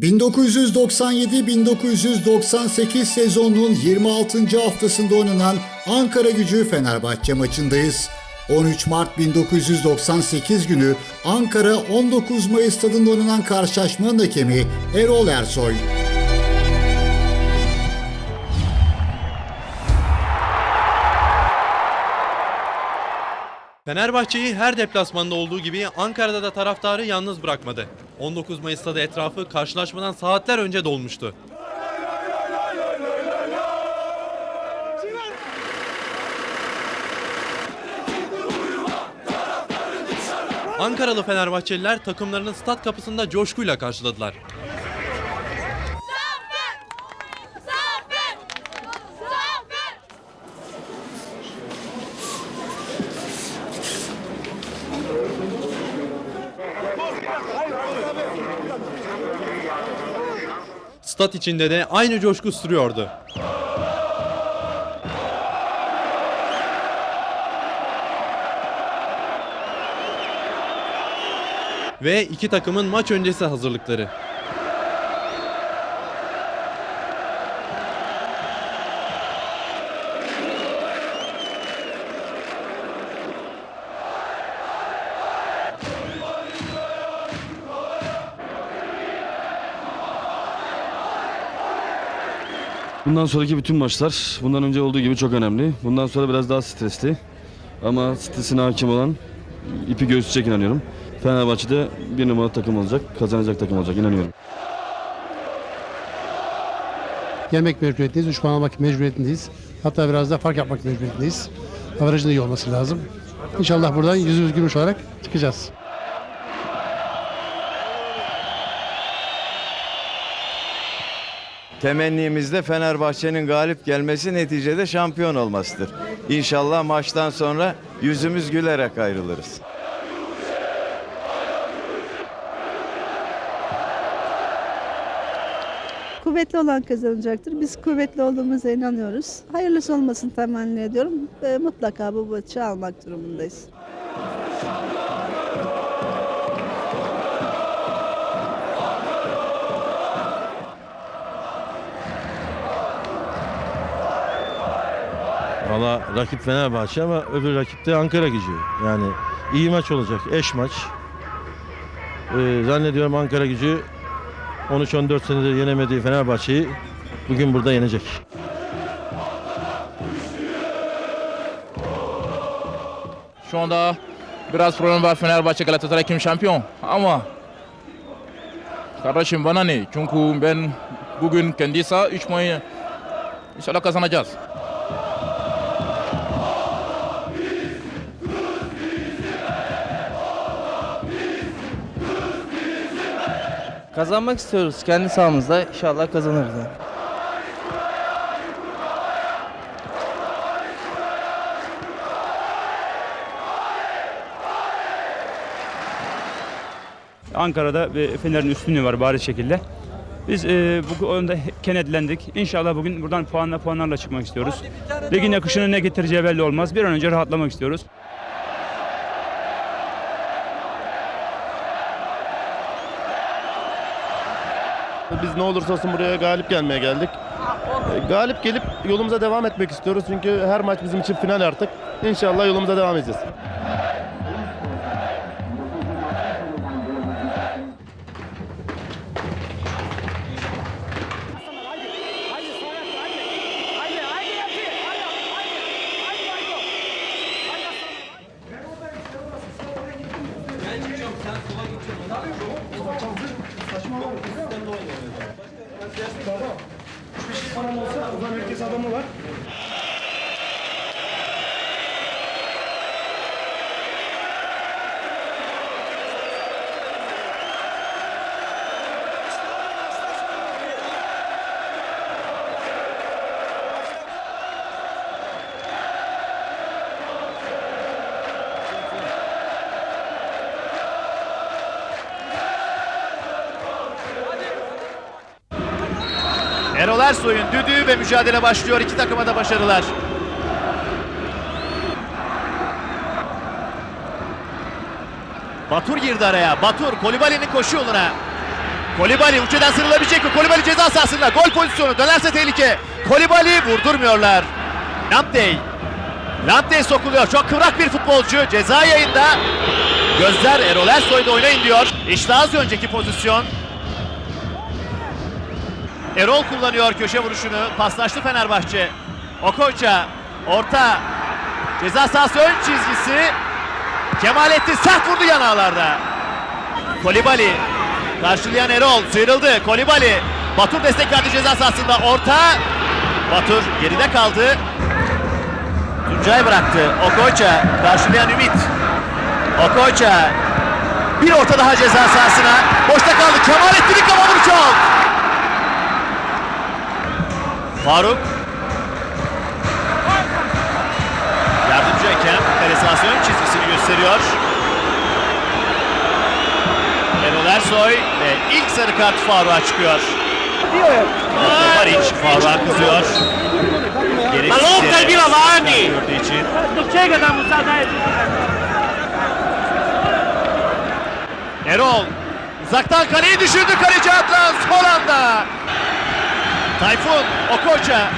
1997-1998 sezonunun 26. haftasında oynanan Ankara Gücü Fenerbahçe maçındayız. 13 Mart 1998 günü Ankara 19 Mayıs stadında oynanan karşılaşmanın hakemi Erol Ersoy. Fenerbahçe'yi her deplasmanda olduğu gibi Ankara'da da taraftarı yalnız bırakmadı. 19 Mayıs'ta da etrafı karşılaşmadan saatler önce dolmuştu. Ankaralı Fenerbahçeliler takımlarının stat kapısında coşkuyla karşıladılar. Stat içinde de aynı coşku sürüyordu. Ve iki takımın maç öncesi hazırlıkları. Bundan sonraki bütün maçlar bundan önce olduğu gibi çok önemli. Bundan sonra biraz daha stresli. Ama stresine hakim olan ipi göğüsecek inanıyorum. Fenerbahçe'de bir numaralı takım olacak, kazanacak takım olacak inanıyorum. Gelmek mecburiyetindeyiz, 3 puan almak mecburiyetindeyiz. Hatta biraz da fark yapmak mecburiyetindeyiz. Avarajın da iyi olması lazım. İnşallah buradan yüzümüz gülmüş olarak çıkacağız. Temennimiz de Fenerbahçe'nin galip gelmesi neticede şampiyon olmasıdır. İnşallah maçtan sonra yüzümüz gülerek ayrılırız. Kuvvetli olan kazanacaktır. Biz kuvvetli olduğumuza inanıyoruz. Hayırlısı olmasını temenni ediyorum. Ve mutlaka bu maçı almak durumundayız. Valla rakip Fenerbahçe ama öbür rakip de Ankara gücü. Yani iyi maç olacak, eş maç. Ee, zannediyorum Ankara gücü 13-14 senedir yenemediği Fenerbahçe'yi bugün burada yenecek. Şu anda biraz problem var Fenerbahçe Galatasaray kim şampiyon ama kardeşim bana ne? Çünkü ben bugün kendi saha 3 mayı inşallah kazanacağız. Kazanmak istiyoruz kendi sahamızda. İnşallah kazanırız. yani. Ankara'da bir Fener'in üstünlüğü var bariz şekilde. Biz e, bu oyunda kenetlendik. İnşallah bugün buradan puanla puanlarla çıkmak istiyoruz. Ligin akışının ne getireceği belli olmaz. Bir an önce rahatlamak istiyoruz. Biz ne olursa olsun buraya galip gelmeye geldik. Ee, Galip gelip yolumuza devam etmek istiyoruz çünkü her maç bizim için final artık. İnşallah yolumuza devam edeceğiz. Erol Ersoy'un düdüğü ve mücadele başlıyor. İki takıma da başarılar. Batur girdi araya. Batur Kolibali'nin koşu yoluna. Kolibali uçeden sıyrılabilecek mi? Kolibali ceza sahasında. Gol pozisyonu. Dönerse tehlike. Kolibali vurdurmuyorlar. Lamptey. Lamptey sokuluyor. Çok kıvrak bir futbolcu. Ceza yayında. Gözler Erol Ersoy'da oynayın diyor. İşte az önceki pozisyon. Erol kullanıyor köşe vuruşunu. Paslaştı Fenerbahçe. Okocha. Orta. Ceza sahası ön çizgisi. Kemalettin sert vurdu yanağlarda. Kolibali. Karşılayan Erol. Sıyrıldı. Kolibali. Batur destek verdi ceza sahasında. Orta. Batur geride kaldı. Tuncay bıraktı. Okocha. Karşılayan Ümit. Okocha. Bir orta daha ceza sahasına. Boşta kaldı. Kemalettin'in kafa vuruşu out. Faruk. Yardımcı hakem ön çizgisini gösteriyor. Erol Ersoy ve ilk sarı kart Faruk'a çıkıyor. Maric Faruk'a kızıyor. Gereksiz yere gördüğü için. Erol uzaktan kaleyi düşürdü kaleci Adnan son anda. Tayfun Okocha.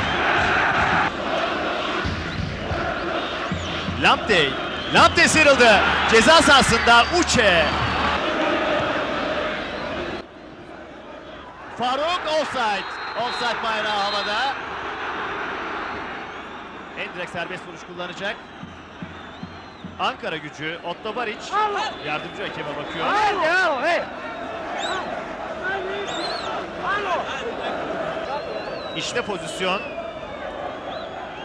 Lamptey. Lamptey sıyrıldı. Ceza sahasında Uçe. Faruk offside. Offside bayrağı havada. Endrek serbest vuruş kullanacak. Ankara gücü Otto Baric yardımcı hakeme bakıyor. İşte pozisyon.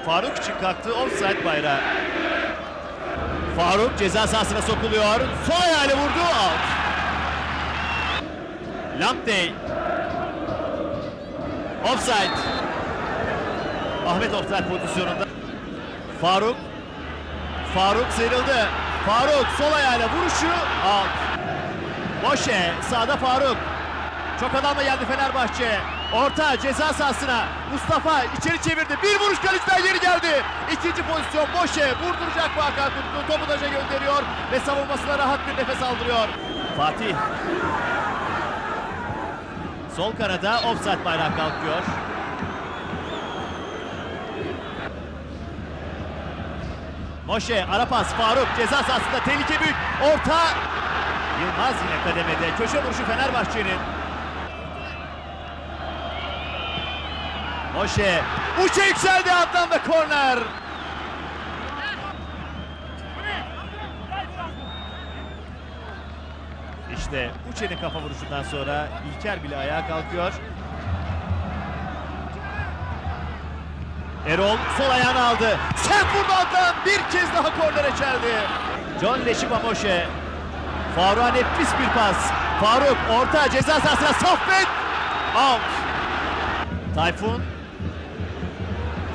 Faruk için kalktı offside bayrağı. Faruk ceza sahasına sokuluyor. Sol ayağıyla vurdu. Out. Lamptey. Offside. Ahmet offside pozisyonunda. Faruk. Faruk sıyrıldı. Faruk sol ayağıyla vuruşu. Out. Boşe. Sağda Faruk. Çok adamla geldi Fenerbahçe. Orta ceza sahasına. Mustafa içeri çevirdi. Bir vuruş kaleciden geri geldi. İkinci pozisyon Boşe. Vurduracak Hakan Kutlu? Topu taca gönderiyor ve savunmasına rahat bir nefes aldırıyor. Fatih. Sol kanada offside bayrağı kalkıyor. Moşe, Arapas, Faruk ceza sahasında tehlike büyük. Orta. Yılmaz yine kademede. Köşe vuruşu Fenerbahçe'nin. Moşe. Uçe yükseldi Adnan ve korner. İşte Uçe'nin kafa vuruşundan sonra İlker bile ayağa kalkıyor. Erol sol ayağını aldı. Sert vurdu Adnan. Bir kez daha kornere çeldi. John Leşiba Moşe. Faruk'a nefis bir pas. Faruk orta ceza sahasına Saffet. Out. Tayfun.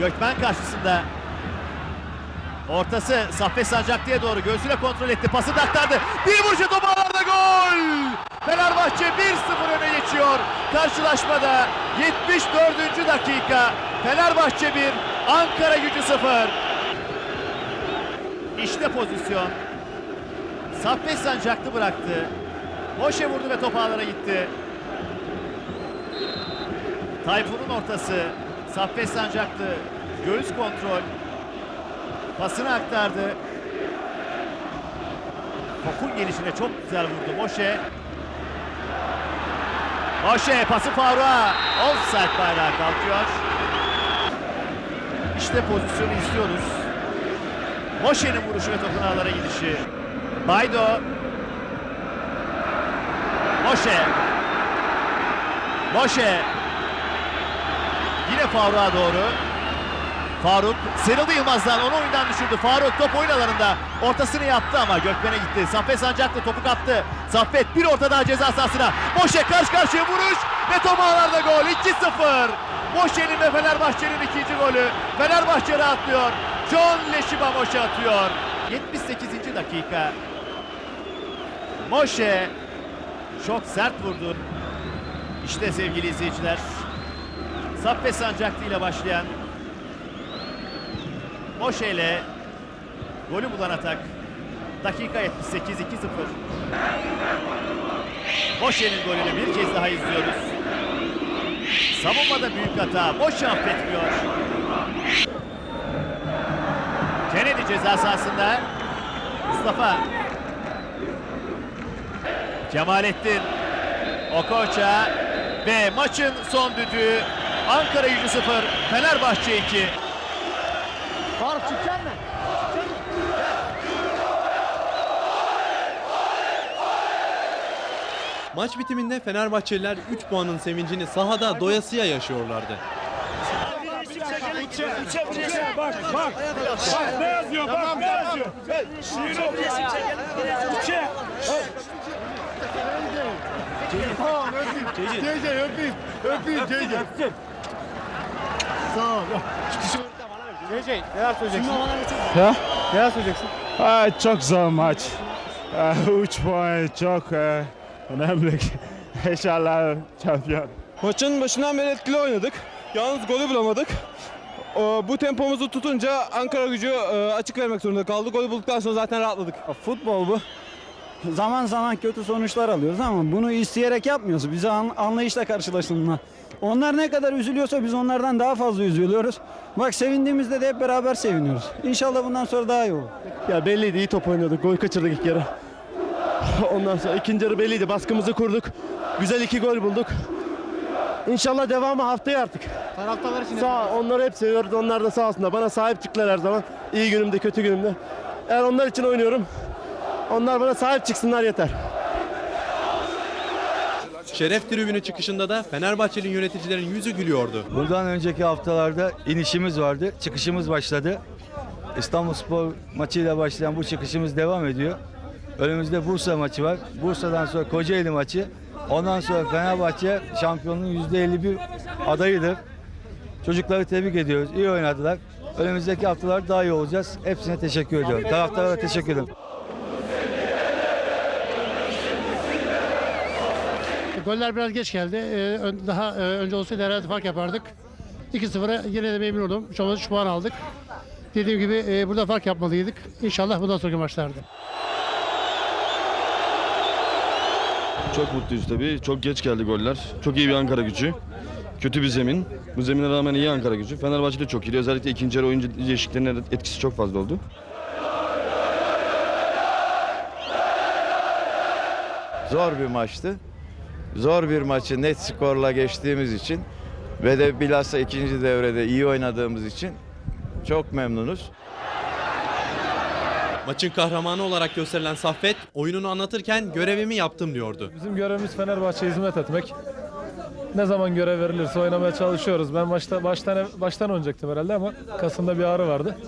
Gökmen karşısında. Ortası Saffet Sancaklı'ya doğru göğsüyle kontrol etti. Pası da aktardı. Bir vuruşu top ağlarda gol. Fenerbahçe 1-0 öne geçiyor. Karşılaşmada 74. dakika. Fenerbahçe 1, Ankara gücü 0. İşte pozisyon. Saffet Sancaklı bıraktı. Boşe vurdu ve top ağlara gitti. Tayfun'un ortası. Saffet Sancaklı göğüs kontrol. Pasını aktardı. Topun gelişine çok güzel vurdu Moşe. Moşe pası Faruk'a. Offside bayrağı kalkıyor. İşte pozisyonu istiyoruz. Moşe'nin vuruşu ve topun ağlara gidişi. Baydo. Moşe. Moşe. Faruk'a doğru. Faruk sıyrıldı Yılmaz'dan onu oyundan düşürdü. Faruk top oyun alanında ortasını yaptı ama Gökmen'e gitti. Saffet Sancaklı topu kaptı. Saffet bir orta daha ceza sahasına. Moşe karşı karşıya vuruş ve top ağlarda gol 2-0. Moşe'nin ve Fenerbahçe'nin ikinci golü. Fenerbahçe rahatlıyor. John Leşiba Moşe atıyor. 78. dakika. Moşe çok sert vurdu. İşte sevgili izleyiciler. Saffet Sancaklı ile başlayan Moşe ile golü bulan atak. Dakika 78 2-0. Moşe'nin golünü bir kez daha izliyoruz. Savunmada büyük hata. Moşe affetmiyor. Kennedy ceza sahasında. Mustafa. Kemalettin. Okocha. Ve maçın son düdüğü. Ankara gücü 0. Fenerbahçe 2. Maç bitiminde Fenerbahçeliler 3 puanın sevincini sahada doyasıya yaşıyorlardı. Aa, çok zor maç. 3 puan çok önemli. İnşallah şampiyon. Maçın başından beri etkili oynadık. Yalnız golü bulamadık. Ee, Bu tempomuzu tutunca Ankara gücü e, açık vermek zorunda kaldı. Golü bulduktan sonra zaten rahatladık. Futbol bu. Zaman zaman kötü sonuçlar alıyoruz ama bunu isteyerek yapmıyoruz. Bize an- anlayışla karşılaşsınlar. Onlar ne kadar üzülüyorsa biz onlardan daha fazla üzülüyoruz. Bak sevindiğimizde de hep beraber seviniyoruz. İnşallah bundan sonra daha iyi olur. Ya belliydi iyi top oynadık. Gol kaçırdık ilk yarı. Ondan sonra ikinci yarı belliydi. Baskımızı kurduk. Güzel iki gol bulduk. İnşallah devamı haftaya artık. Taraftarlar için Sağ, onları hep seviyoruz. Onlar da sağ olsunlar. Bana sahip çıktılar her zaman. İyi günümde, kötü günümde. Eğer onlar için oynuyorum. Onlar bana sahip çıksınlar yeter. Şeref tribünü çıkışında da Fenerbahçeli yöneticilerin yüzü gülüyordu. Bundan önceki haftalarda inişimiz vardı. Çıkışımız başladı. İstanbulspor maçıyla başlayan bu çıkışımız devam ediyor. Önümüzde Bursa maçı var. Bursa'dan sonra Kocaeli maçı. Ondan sonra Fenerbahçe şampiyonluğun %51 adayıdır. Çocukları tebrik ediyoruz. İyi oynadılar. Önümüzdeki haftalar daha iyi olacağız. Hepsine teşekkür ediyorum. Taraftara da teşekkür ederim. Goller biraz geç geldi. Ee, daha e, önce olsaydı herhalde fark yapardık. 2-0'a yine de memnun oldum. Şu an 3 puan aldık. Dediğim gibi e, burada fark yapmalıydık. İnşallah bundan sonraki maçlarda. Çok mutluyuz tabii. Çok geç geldi goller. Çok iyi bir Ankara gücü. Kötü bir zemin. Bu zemine rağmen iyi Ankara gücü. Fenerbahçe de çok iyi. Özellikle ikinci yarı oyuncu değişikliklerinin etkisi çok fazla oldu. Zor bir maçtı. Zor bir maçı net skorla geçtiğimiz için ve de bilhassa ikinci devrede iyi oynadığımız için çok memnunuz. Maçın kahramanı olarak gösterilen Saffet oyununu anlatırken görevimi yaptım diyordu. Bizim görevimiz Fenerbahçe'ye hizmet etmek. Ne zaman görev verilirse oynamaya çalışıyoruz. Ben başta baştan baştan oynayacaktım herhalde ama kasımda bir ağrı vardı.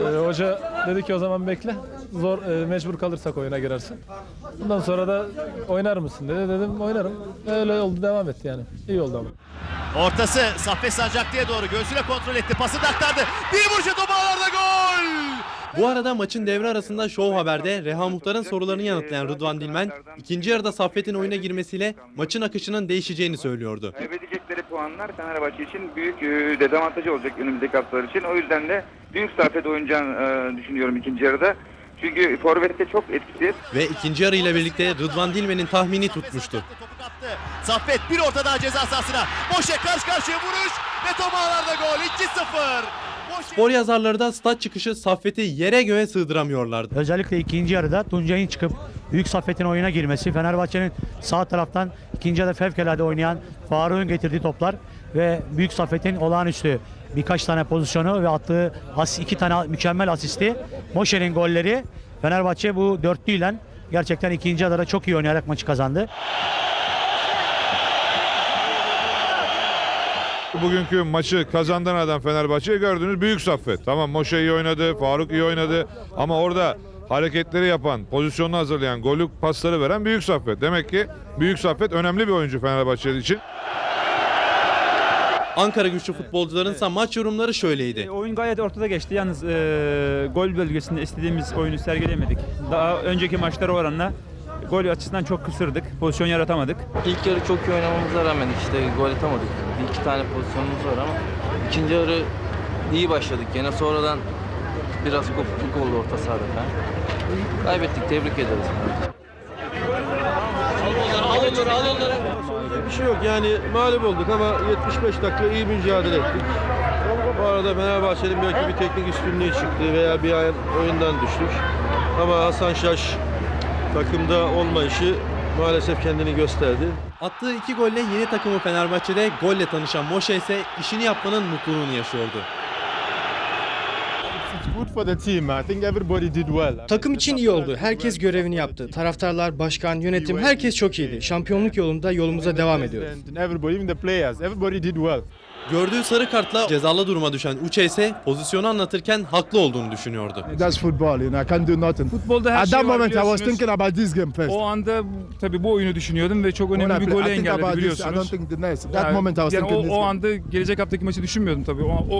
Ee, hoca dedi ki o zaman bekle. Zor e, mecbur kalırsak oyuna girersin. Bundan sonra da oynar mısın dedi. Dedim oynarım. Öyle oldu devam etti yani. İyi oldu ama. Ortası Saffet Sancaklı'ya doğru göğsüyle kontrol etti. Pası da aktardı. Bir vuruşu! Bu arada maçın devre arasında Show Haber'de Reha Muhtar'ın sorularını yanıtlayan Rıdvan Dilmen, ikinci yarıda Saffet'in oyuna girmesiyle maçın akışının değişeceğini söylüyordu. Kaybedecekleri puanlar Fenerbahçe için büyük e, dezavantajı olacak önümüzdeki haftalar için. O yüzden de büyük safhada oynayacağını e, düşünüyorum ikinci yarıda. Çünkü Forvet'te çok etkisiz. Ve ikinci yarı ile birlikte Rıdvan Dilmen'in tahmini tutmuştu. Topu kaptı. Saffet bir orta daha ceza sahasına. Moşe karşı karşıya vuruş ve top ağlarda gol. 2-0. Spor yazarları da stat çıkışı Saffet'i yere göğe sığdıramıyorlardı. Özellikle ikinci yarıda Tuncay'ın çıkıp Büyük Saffet'in oyuna girmesi, Fenerbahçe'nin sağ taraftan ikinci yarıda fevkalade oynayan Faruk'un getirdiği toplar ve Büyük Saffet'in olağanüstü birkaç tane pozisyonu ve attığı iki tane mükemmel asisti, Moşe'nin golleri Fenerbahçe bu dörtlüyle gerçekten ikinci yarıda çok iyi oynayarak maçı kazandı. Bugünkü maçı kazandıran adam Fenerbahçe'yi gördünüz büyük saffet. Tamam Moşe iyi oynadı, Faruk iyi oynadı ama orada hareketleri yapan, pozisyonunu hazırlayan, golü pasları veren büyük saffet. Demek ki büyük saffet önemli bir oyuncu Fenerbahçe için. Ankara güçlü futbolcuların ise maç yorumları şöyleydi. Oyun gayet ortada geçti. Yalnız e, gol bölgesinde istediğimiz oyunu sergilemedik. Daha önceki maçlara oranla gol açısından çok kısırdık. Pozisyon yaratamadık. İlk yarı çok iyi oynamamıza rağmen işte gol atamadık. Bir iki tane pozisyonumuz var ama ikinci yarı iyi başladık. Yine sonradan biraz kopukluk oldu orta sahada falan. Kaybettik. Tebrik ederiz. onları al onları. Bir şey yok yani mağlup olduk ama 75 dakika iyi mücadele ettik. Bu arada Fenerbahçe'nin belki bir teknik üstünlüğü çıktı veya bir ay- oyundan düştük. Ama Hasan Şaş takımda olmayışı maalesef kendini gösterdi. Attığı iki golle yeni takımı Fenerbahçe'de golle tanışan Moşe ise işini yapmanın mutluluğunu yaşıyordu. Takım için iyi oldu. Herkes görevini yaptı. Taraftarlar, başkan, yönetim herkes çok iyiydi. Şampiyonluk yolunda yolumuza devam ediyoruz. Gördüğü sarı kartla cezalı duruma düşen Uche ise pozisyonu anlatırken haklı olduğunu düşünüyordu. That's football, you know. I can't do nothing. Futbolda her At şey that var moment, I was biliyorsunuz. thinking about this game first. O anda tabii bu oyunu düşünüyordum ve çok When I önemli bir play- golü I think engelledi about this, I biliyorsunuz. don't think the next. That Yani- moment I was yani thinking o, this o game. anda gelecek haftaki maçı düşünmüyordum tabii. O, o